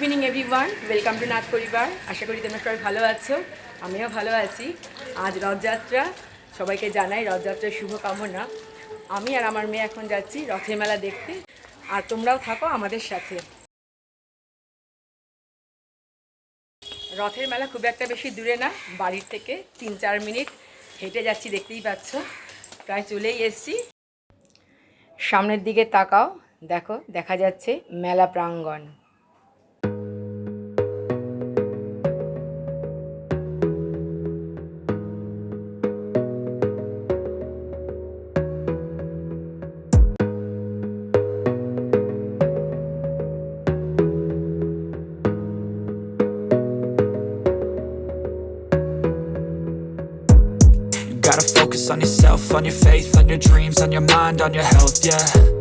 Evening everyone welcome to Nath পরিবার আশা করি তোমরা সবাই ভালো আছো। আমিও ভালো আছি। আজ রথযাত্রা। সবাইকে জানাই রথযাত্রার শুভকামনা। আমি আর আমার মেয়ে এখন যাচ্ছি রথের মেলা দেখতে। আর তোমরাও থাকো আমাদের সাথে। রথের মেলা খুব একটা বেশি দূরে না। বাড়ির থেকে তিন চার মিনিট হেঁটে যাচ্ছি, দেখতেই পাচ্ছ। প্রায় চলেই এসছি। সামনের দিকে তাকাও। দেখো, দেখা যাচ্ছে মেলা প্রাঙ্গণ। On your faith, on your dreams, on your mind, on your health, yeah.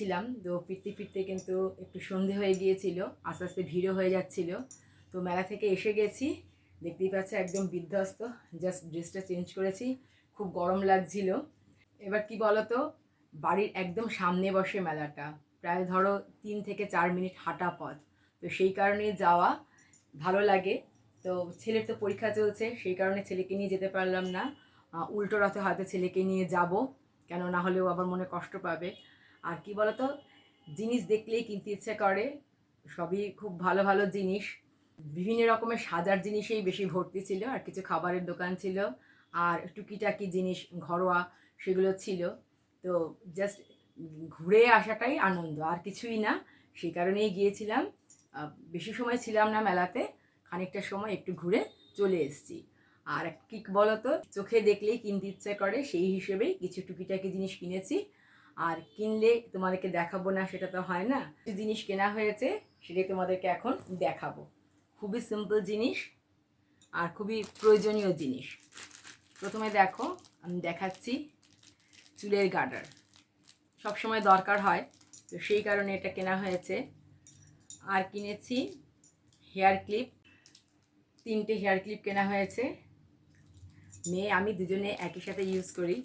গিয়েছিলাম তো ফিরতে ফিরতে কিন্তু একটু সন্ধে হয়ে গিয়েছিল, আস্তে আস্তে ভিড়ও হয়ে যাচ্ছিল। তো মেলা থেকে এসে গেছি, দেখতেই পাচ্ছ একদম বিধ্বস্ত জাস্ট ড্রেসটা চেঞ্জ করেছি, খুব গরম লাগছিল। এবার কি বলতো, বাড়ির একদম সামনে বসে মেলাটা, প্রায় ধরো তিন থেকে চার মিনিট হাঁটা পথ। তো সেই কারণে যাওয়া ভালো লাগে। তো ছেলের তো পরীক্ষা চলছে, সেই কারণে ছেলেকে নিয়ে যেতে পারলাম না। উল্টো রথে হয়তো ছেলেকে নিয়ে যাব, কেন না হলেও আবার মনে কষ্ট পাবে। আর কি বলতো, জিনিস দেখলেই কিনতে ইচ্ছে করে, সবই খুব ভালো ভালো জিনিস। বিভিন্ন রকমের সাজার জিনিসেই বেশি ভর্তি ছিল, আর কিছু খাবারের দোকান ছিল, আর টুকিটাকি জিনিস, ঘরোয়া সেগুলো ছিল। তো জাস্ট ঘুরে আসাটাই আনন্দ, আর কিছুই না। সেই কারণেই গিয়েছিলাম। বেশি সময় ছিলাম না মেলাতে, খানিকটা সময় একটু ঘুরে চলে এসেছি। আর কি বলতো, চোখে দেখলেই কিনতে ইচ্ছে করে, সেই হিসেবেই কিছু টুকিটাকি জিনিস কিনেছি। আর কিনলে তোমাদেরকে দেখাবো না, সেটা তো হয় না। কিছু জিনিস কেনা হয়েছে, সেটাই তোমাদেরকে এখন দেখাবো। খুবই সিম্পল জিনিস আর খুবই প্রয়োজনীয় জিনিস। প্রথমে দেখো, আমি দেখাচ্ছি চুলের গার্ডার। সবসময় দরকার হয়, তো সেই কারণে এটা কেনা হয়েছে। আর কিনেছি হেয়ার ক্লিপ। তিনটে হেয়ার ক্লিপ কেনা হয়েছে। মেয়ে, আমি দুজনে একই সাথে ইউজ করি।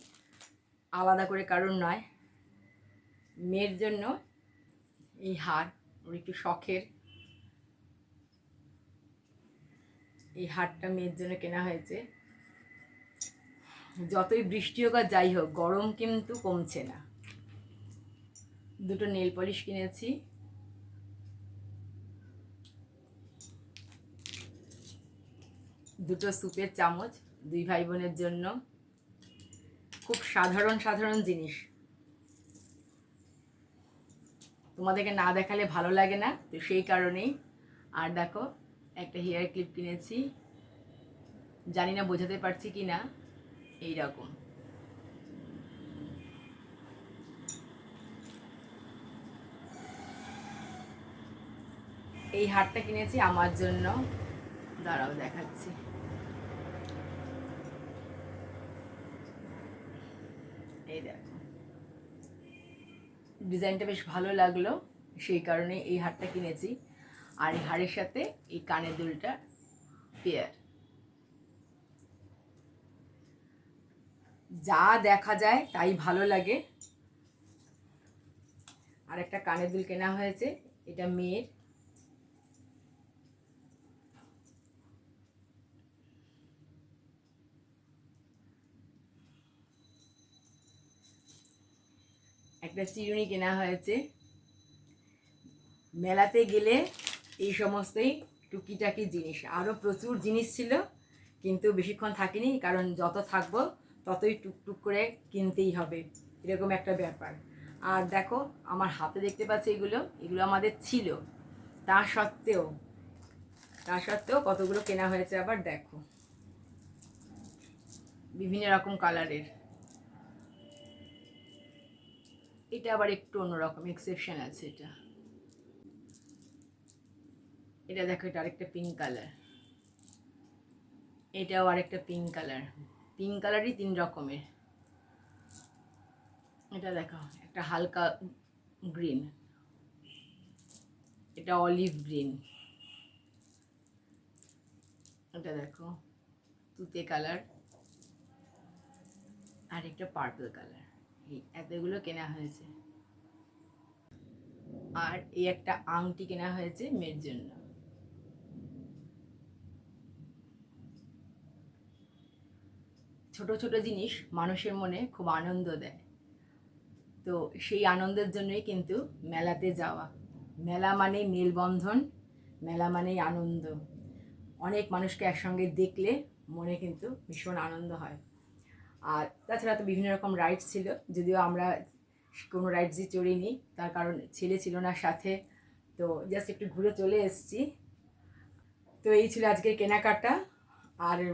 আলাদা করে কারণ নয়। মেয়ের জন্য এই হার, ওর একটু শখের। এই হারটা মেয়ের জন্য কেনা হয়েছে। যতই বৃষ্টি হোক আর যাই হোক, গরম কিন্তু কমছে না। দুটো নেল পলিশ কিনেছি। দুটো সুপের চামচ, দুই ভাই বোনের জন্য। খুব সাধারণ সাধারণ জিনিস। তোমাদেরকে না দেখালে ভালো লাগে না, তো সেই কারণেই। আর দেখো, একটা হেয়ার ক্লিপ কিনেছি। জানি না বোঝাতে পারছি কি না, এইরকম। এই হারটা কিনেছি আমার জন্য। দাঁড়াও, দেখাচ্ছি। এই দেখো। ডিজাইনটা বেশ ভালো লাগল, সেই কারণে এই হারটা কিনেছি। আর এই হারের সাথে এই কানের দুলটা পেয়ার যা দেখা যায় তাই ভালো লাগে। আর একটা কানের দুল কেনা হয়েছে, এটা মেয়ের। একটা চিরুনি কেনা হয়েছে। মেলাতে গেলে এই সমস্তই টুকিটাকি জিনিস। আরও প্রচুর জিনিস ছিল, কিন্তু বেশিক্ষণ থাকিনি, কারণ যত থাকব ততই টুকটুক করে কিনতেই হবে, এরকম একটা ব্যাপার। আর দেখো, আমার হাতে দেখতে পাচ্ছি এগুলো এগুলো আমাদের ছিল। তা সত্ত্বেও তা সত্ত্বেও কতগুলো কেনা হয়েছে আবার দেখো। বিভিন্ন রকম কালারের এটা আবার একটু অন্যরকম এক্সেপশন আছে এটা। এটা দেখো, এটা আরেকটা পিঙ্ক কালার এটাও আরেকটা পিঙ্ক কালার পিঙ্ক কালারই তিন রকমের। এটা দেখো, একটা হালকা গ্রিন এটা অলিভ গ্রিন এটা দেখো, তুতে কালার আর একটা পার্পল কালার এতগুলো কেনা হয়েছে। আর এই একটা আংটি কেনা হয়েছে মেয়ের জন্য। ছোট ছোট জিনিস মানুষের মনে খুব আনন্দ দেয়। তো সেই আনন্দের জন্যই কিন্তু মেলাতে যাওয়া। মেলা মানেই মেলবন্ধন, মেলা মানেই আনন্দ। অনেক মানুষকে একসঙ্গে দেখলে মনে কিন্তু ভীষণ আনন্দ হয়। আর তাছাড়া তো বিভিন্ন রকম রাইডস ছিল, যদিও আমরা কোনো রাইডসই চড়িনি, তার কারণ ছেলে ছিল না সাথে, তো জাস্ট একটু ঘুরে চলে এসেছি। তো এই ছিল আজকের কেনাকাটা, আর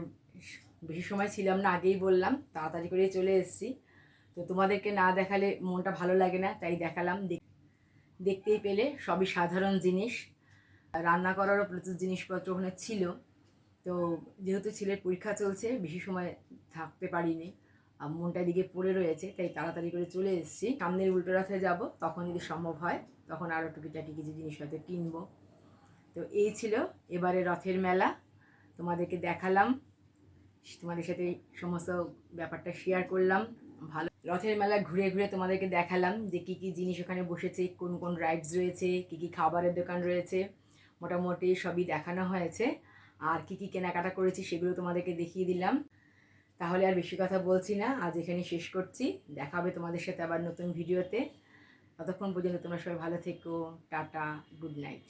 বেশি সময় ছিলাম না, আগেই বললাম, তাড়াতাড়ি করে চলে এসেছি। তো তোমাদেরকে না দেখালে মনটা ভালো লাগে না, তাই দেখালাম। দেখ- দেখতেই পেলে, সবই সাধারণ জিনিস। রান্না করারও প্রচুর জিনিসপত্র ওখানে ছিল। তো যেহেতু ছেলের পরীক্ষা চলছে, বেশি সময় থাকতে পারিনি। আর মনটা এদিকে পড়ে রয়েছে, তাই তাড়াতাড়ি করে চলে এসেছি। সামনের উল্টো রথে যাব, তখন যদি সম্ভব হয়, তখন আরও টুকিটাকি কিছু জিনিস হয়তো কিনবো। তো এই ছিল এবারে রথের মেলা। তোমাদেরকে দেখালাম, তোমাদের সাথে সমস্ত ব্যাপারটা শেয়ার করলাম। ভালো রথের মেলা ঘুরে ঘুরে তোমাদেরকে দেখালাম যে কী কী জিনিস ওখানে বসেছে, কোন কোন রাইডস রয়েছে, কী কী খাবারের দোকান রয়েছে, মোটামুটি সবই দেখানো হয়েছে। আর কী কী কেনাকাটা করেছি সেগুলো তোমাদেরকে দেখিয়ে দিলাম। তাহলে আর বেশি কথা বলছি না। আজ এখানে শেষ করছি। দেখা হবে তোমাদের সাথে আবার নতুন ভিডিওতে। ততক্ষণ পর্যন্ত তোমরা সবাই ভালো থেকো। Tata, good night.